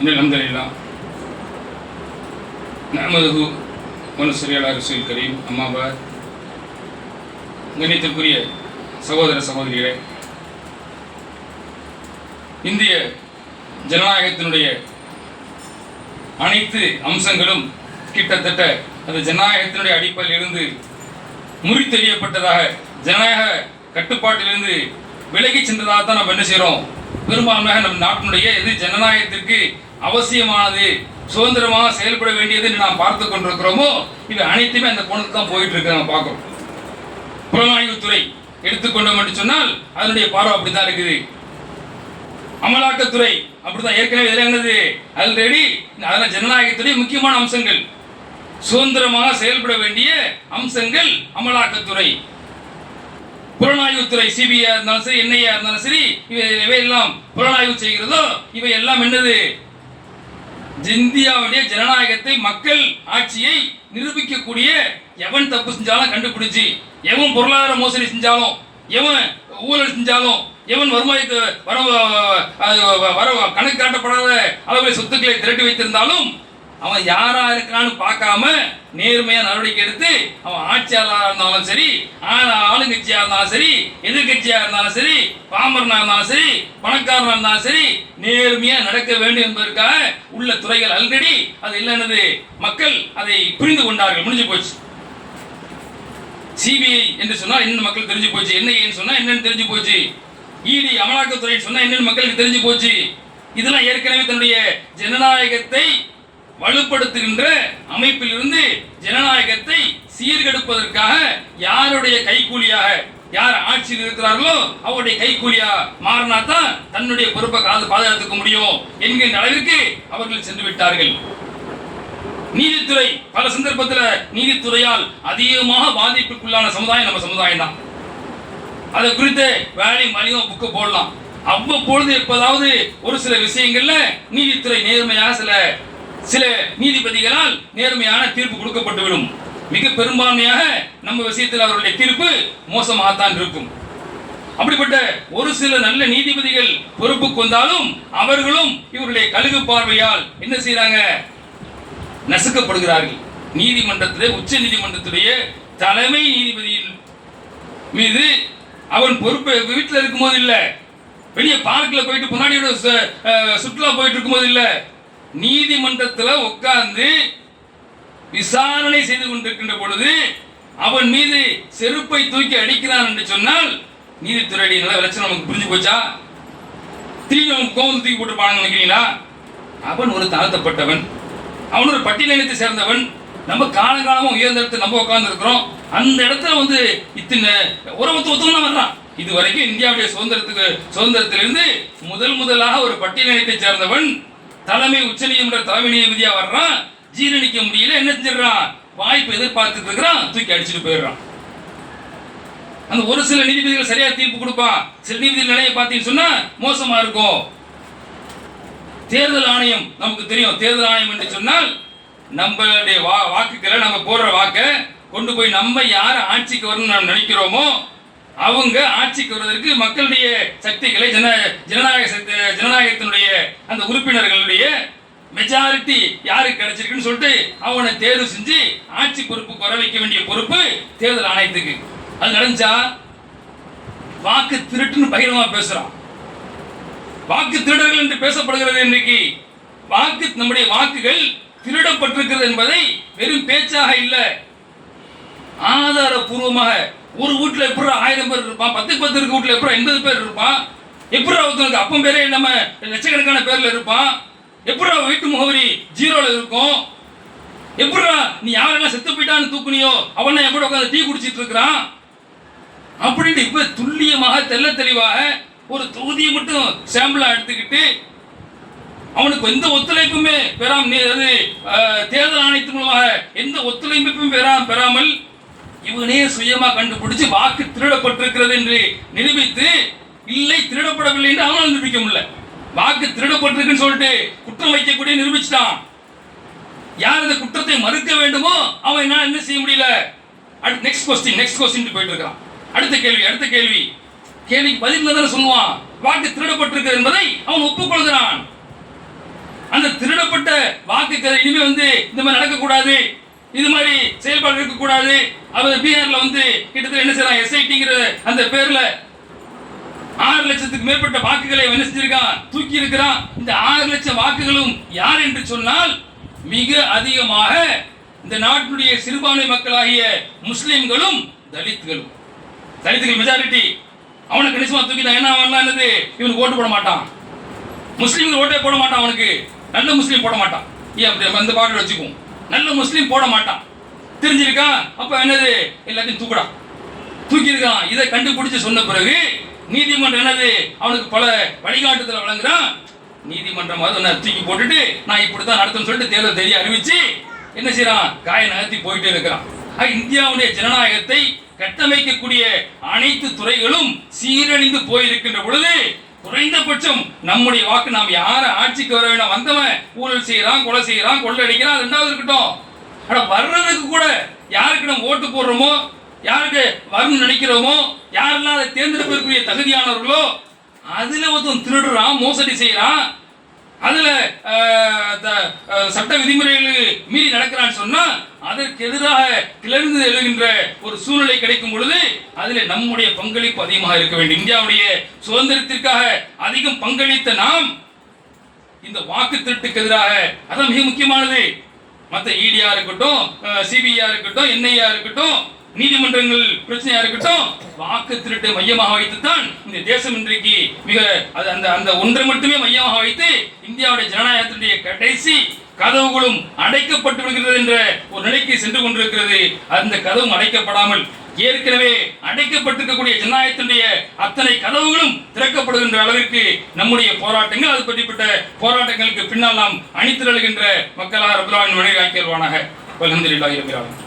إن الحمد لله نحمده ونصلي على رسول الكريم أما بعد கணித்திற்குரிய சகோதர சகோதரிகளே இந்திய ஜனநாயகத்தினுடைய அனைத்து அம்சங்களும் கிட்டத்தட்ட அந்த ஜனநாயகத்தினுடைய அடிப்படையில் இருந்து முறித்தெறியப்பட்டதாக ஜனநாயக கட்டுப்பாட்டிலிருந்து விலகி சென்றதாக தான் நம்ம என்ன செய்கிறோம் பெரும்பான்மையாக நம் நாட்டினுடைய எது ஜனநாயகத்திற்கு அவசியமானது சுதந்திரமாக செயல்பட வேண்டியது நாம் பார்த்து கொண்டிருக்கிறோமோ இவை அனைத்துமே அந்த கோணத்துக்கு தான் போயிட்டு இருக்கு நம்ம பார்க்கிறோம். புலனாய்வுத்துறை எடுத்துக்கொண்டோம் என்று சொன்னால் அதனுடைய பார்வை அப்படித்தான் இருக்குது. அமலாக்கத்துறை அப்படிதான் ஏற்கனவே இதில் என்னது? ஆல்ரெடி அதெல்லாம் ஜனநாயகத்துடைய முக்கியமான அம்சங்கள். சுதந்திரமாக செயல்பட வேண்டிய அம்சங்கள் அமலாக்கத்துறை. புலனாய்வுத்துறை சிபிஐ இருந்தாலும் சரி என்ஐஏ இருந்தாலும் சரி இவை இவையெல்லாம் புலனாய்வு செய்கிறதோ இவை எல்லாம் என்னது? இந்தியாவுடைய ஜனநாயகத்தை மக்கள் ஆட்சியை நிரூபிக்கக்கூடிய எவன் தப்பு செஞ்சாலும் கண்டுபிடிச்சு எவன் பொருளாதார மோசடி செஞ்சாலும் எவன் ஊழல் செஞ்சாலும் எவன் வருமானத்தை வர வர கணக்கு காட்டப்படாத அளவில் சொத்துக்களை திரட்டி வைத்திருந்தாலும் அவன் யாரா இருக்கிறான்னு பார்க்காம நேர்மையா நடவடிக்கை எடுத்து அவன் ஆட்சியாளராக இருந்தாலும் சரி ஆ- ஆளுங்கட்சியா இருந்தாலும் சரி எதிர்கட்சியா இருந்தாலும் சரி பாமரனா இருந்தாலும் சரி பணக்காரனா இருந்தாலும் சரி நேர்மையா நடக்க வேண்டும் என்பதற்காக உள்ள துறைகள் ஆல்ரெடி அது இல்லைன்னது மக்கள் அதை புரிந்து கொண்டார்கள். முடிஞ்சு போச்சு. சிபிஐ என்று சொன்னால் என்னென்ன மக்கள் தெரிஞ்சு போச்சு. என்ஐஏன்னு சொன்னா என்னன்னு தெரிஞ்சு போச்சு. இடி அமலாக்கத்துறை சொன்னா என்னென்னு மக்களுக்கு தெரிஞ்சு போச்சு. இதெல்லாம் ஏற்கனவே தன்னுடைய ஜனநாயகத்தை வலுப்படுத்துகின்ற அமைப்பிலிருந்து ஜனநாயகத்தை சீர்கெடுப்பதற்காக யாருடைய கைக்கூலியாக யார் ஆட்சியில் இருக்கிறார்களோ அவருடைய கைக்கூலியா மாறினா தான் தன்னுடைய பொறுப்பை காது பாதுகாத்துக்க முடியும் என்கின்ற அளவிற்கு அவர்கள் சென்று விட்டார்கள். நீதித்துறை பல சந்தர்ப்பத்தில் நீதித்துறையால் அதிகமாக பாதிப்புக்குள்ளான சமுதாயம் நம்ம சமுதாயம் தான். அதை குறித்து வேலையும் அதிகம் புக்கு போடலாம். அவ்வப்பொழுது எப்போதாவது ஒரு சில விஷயங்கள்ல நீதித்துறை நேர்மையாக சில சில நீதிபதிகளால் நேர்மையான தீர்ப்பு கொடுக்கப்பட்டுவிடும். மிக பெரும்பான்மையாக நம்ம விஷயத்தில் அவருடைய தீர்ப்பு மோசமாகத்தான் இருக்கும். அப்படிப்பட்ட ஒரு சில நல்ல நீதிபதிகள் பொறுப்புக்கு வந்தாலும் அவர்களும் இவருடைய கழுகு பார்வையால் என்ன செய்யறாங்க நசுக்கப்படுகிறார்கள். நீதிமன்றத்திலே உச்ச நீதிமன்றத்துடைய தலைமை நீதிபதியின் மீது அவன் பொறுப்பு வீட்டில் இருக்கும்போது இல்லை. வெளியே பார்க்கில் போயிட்டு முன்னாடியோட சுற்றுலா போயிட்டு இருக்கும்போது இல்லை. நீதிமன்றத்தில் உட்கார்ந்து விசாரணை செய்து கொண்டிருக்கின்ற பொழுது அவன் மீது செருப்பை தூக்கி அடிக்கிறான் என்று சொன்னால் நீதித்துறையுடைய நல்ல விளைச்சல் நமக்கு புரிஞ்சு போச்சா? திரும்பி அவன் கோவம் தூக்கி போட்டுருப்பாங்க நினைக்கிறீங்களா? அவன் ஒரு தாழ்த்தப்பட்டவன். அவன் ஒரு பட்டியலினத்தை சேர்ந்தவன். நம்ம காலங்காலமா உயர்ந்த இடத்துல நம்ம உட்கார்ந்து இருக்கிறோம். அந்த இடத்துல வந்து இத்தனை உறவு ஒத்துவம் வர்றான். இது வரைக்கும் இந்தியாவுடைய சுதந்திரத்துக்கு சுதந்திரத்திலிருந்து முதல் முதலாக ஒரு பட்டியலினத்தை சேர்ந்தவன் தலைமை உச்சநீதிமன்ற தலைமை நீதிபதியா வர்றான். ஜீரணிக்க முடியல என்ன செஞ்சிடறான்? வாய்ப்பு எதிர்பார்த்துட்டு இருக்கிறான் தூக்கி அடிச்சுட்டு போயிடுறான். அந்த ஒரு சில நீதிபதிகள் சரியா தீர்ப்பு கொடுப்பான் சில நீதிபதிகள் நிலையை பார்த்தீங்கன்னு சொன்னா மோசமா இருக்கும். தேர்தல் ஆணையம் நமக்கு தெரியும் தேர்தல் ஆணையம் என்று சொன்னால் நம்மளுடைய வா வாக்குகளை நம்ம போடுற வாக்கை கொண்டு போய் நம்ம யார் ஆட்சிக்கு வரணும்னு நம்ம நினைக்கிறோமோ அவங்க ஆட்சிக்கு வருவதற்கு மக்களுடைய சக்திகளை ஜன ஜனநாயக சக்தி ஜனநாயகத்தினுடைய அந்த உறுப்பினர்களுடைய மெஜாரிட்டி யாருக்கு கிடைச்சிருக்குன்னு சொல்லிட்டு அவனை தேர்வு செஞ்சு ஆட்சி பொறுப்புக்கு வர வைக்க வேண்டிய பொறுப்பு தேர்தல் ஆணையத்துக்கு. அது நடந்துச்சா? வாக்கு திருட்டுன்னு பகிரமா பேசுறான். வாக்கு திருடர்கள் என்று பேசப்படுகிறது இன்றைக்கு வாக்கு நம்முடைய வாக்குகள் திருடப்பட்டிருக்கிறது என்பதை வெறும் பேச்சாக இல்லை. ஆதாரபூர்வமாக ஒரு வீட்டில் எப்படி ஆயிரம் பேர் இருப்பான்? பத்துக்கு பத்து இருக்க வீட்டில் எப்படி எண்பது பேர் இருப்பான்? எப்படி ஒருத்தனுக்கு அப்பம் பேரே நம்ம லட்சக்கணக்கான பேரில் இருப்பான்? எப்படி வீட்டு முகவரி ஜீரோவில் இருக்கும்? எப்படா நீ யாரெல்லாம் செத்து போயிட்டான்னு தூக்குனியோ அவனை எப்படி உட்காந்து டீ குடிச்சிட்டு இருக்கிறான்? அப்படின்னு இப்போ துல்லியமாக தெள்ள தெளிவாக ஒரு தொகுதியை மட்டும் சாம்பிளாக எடுத்துக்கிட்டு அவனுக்கு எந்த ஒத்துழைப்புமே பெறாம நீ அது தேர்தல் ஆணையத்தின் மூலமாக எந்த ஒத்துழைப்பும் பெறாம பெறாமல் இவனே சுயமா கண்டுபிடிச்சு வாக்கு திருடப்பட்டிருக்கிறது என்று நிரூபித்து இல்லை திருடப்படவில்லை என்று அவனால் நிரூபிக்க முடியல. வாக்கு திருடப்பட்டிருக்குன்னு சொல்லிட்டு குற்றம் வைக்கக்கூடிய நிரூபிச்சிட்டான். யார் இந்த குற்றத்தை மறுக்க வேண்டுமோ அவன் என்ன என்ன செய்ய முடியல? அடுத்து நெக்ஸ்ட் கொஸ்டின் நெக்ஸ்ட் கொஸ்டின் போயிட்டு இருக்கான். அடுத்த கேள்வி அடுத்த கேள்வி. கேள்விக்கு பதில் தானே சொல்லுவான். வாக்கு திருடப்பட்டிருக்கிறது என்பதை அவன் ஒப்புக்கொள்கிறான். அந்த திருடப்பட்ட வாக்குகள் இனிமே வந்து இந்த மாதிரி நடக்கக்கூடாது. இது மாதிரி செயல்பாடு இருக்கக்கூடாது. அவர் பீகார்ல வந்து கிட்டத்தட்ட என்ன செய்யலாம் எஸ்ஐடிங்கிற அந்த பேர்ல ஆறு லட்சத்துக்கு மேற்பட்ட வாக்குகளை என்ன செஞ்சிருக்கான்? தூக்கி இருக்கிறான். இந்த ஆறு லட்சம் வாக்குகளும் யார் என்று சொன்னால் மிக அதிகமாக இந்த நாட்டினுடைய சிறுபான்மை மக்களாகிய முஸ்லிம்களும் தலித்துகளும். தலித்துகள் மெஜாரிட்டி அவனை கணிசமா தூக்கிட்டான் என்ன அவன்லாம் என்னது? இவனுக்கு ஓட்டு போட மாட்டான். முஸ்லீம்கள் ஓட்டே போட மாட்டான் அவனுக்கு. நல்ல முஸ்லீம் போட மாட்டான். ஏன் அப்படி? அந்த பாடல் வச்சுக்குவோம். நல்ல முஸ்லீம் போட மாட்டான். தெரிஞ்சிருக்கா? அப்ப என்னது? எல்லாத்தையும் தூக்குடா. தூக்கியிருக்கான். இதை கண்டுபிடிச்சு சொன்ன பிறகு நீதிமன்றம் என்னது? அவனுக்கு பல வழிகாட்டுதல் வழங்குறான். நீதிமன்றம் அது என்ன தூக்கி போட்டுட்டு நான் இப்படித்தான் நடத்துன்னு சொல்லிட்டு தேர்தல் தெரிய அறிவிச்சு என்ன செய்யறான்? காய நகர்த்தி போயிட்டே இருக்கிறான். ஆக இந்தியாவுடைய ஜனநாயகத்தை கட்டமைக்கக்கூடிய அனைத்து துறைகளும் சீரழிந்து போயிருக்கின்ற பொழுது குறைந்தபட்சம் நம்முடைய வாக்கு நாம் யார ஆட்சிக்கு வர வேணும்? வந்தவன் ஊழல் செய்யறான் கொலை செய்யறான் கொள்ளடிக்கிறான் அது ரெண்டாவது இருக்கட்டும். ஆனா வர்றதுக்கு கூட யாருக்கு நம்ம ஓட்டு போடுறோமோ? யாருக்கு வரணும்னு நினைக்கிறோமோ யாரெல்லாம் அதை தேர்ந்தெடுப்பதற்குரிய தகுதியானவர்களோ? அதுல ஒருத்தன் திருடுறான் மோசடி செய்யறான் அதுல த- சட்ட விதிமுறைகள் மீறி நடக்கிறான்னு சொன்னா அதற்கு எதிராக கிளர்ந்து எழுகின்ற ஒரு சூழ்நிலை கிடைக்கும் பொழுது அதில் நம்முடைய பங்களிப்பு அதிகமாக இருக்க வேண்டும். இந்தியாவுடைய சுதந்திரத்திற்காக அதிகம் பங்களித்த நாம் இந்த வாக்கு திருட்டுக்கு எதிராக அதான் மிக முக்கியமானது. மற்ற இடியா இருக்கட்டும் சிபிஐயா இருக்கட்டும் என்ஐயா இருக்கட்டும் நீதிமன்றங்கள் பிரச்சனையா இருக்கட்டும் வாக்கு திருட்டை மையமாக வைத்துத்தான் இந்த தேசம் இன்றைக்கு மிக அது அந்த அந்த ஒன்றை மட்டுமே மையமாக வைத்து இந்தியாவுடைய ஜனநாயகத்தினுடைய கடைசி கதவுகளும் அடைக்கப்பட்டு விடுகிறது என்ற ஒரு நிலைக்கு சென்று கொண்டிருக்கிறது. அந்த கதவும் அடைக்கப்படாமல் ஏற்கனவே அடைக்கப்பட்டிருக்கக்கூடிய ஜனநாயகத்தினுடைய அத்தனை கதவுகளும் திறக்கப்படுகின்ற அளவிற்கு நம்முடைய போராட்டங்கள் அது பற்றிப்பட்ட போராட்டங்களுக்கு பின்னால் நாம் அணித்திரழுகின்ற மக்களாக ரபுலாவின் மனைவி ஆக்கியல்வானாக வல்ஹந்திரில்லாஹி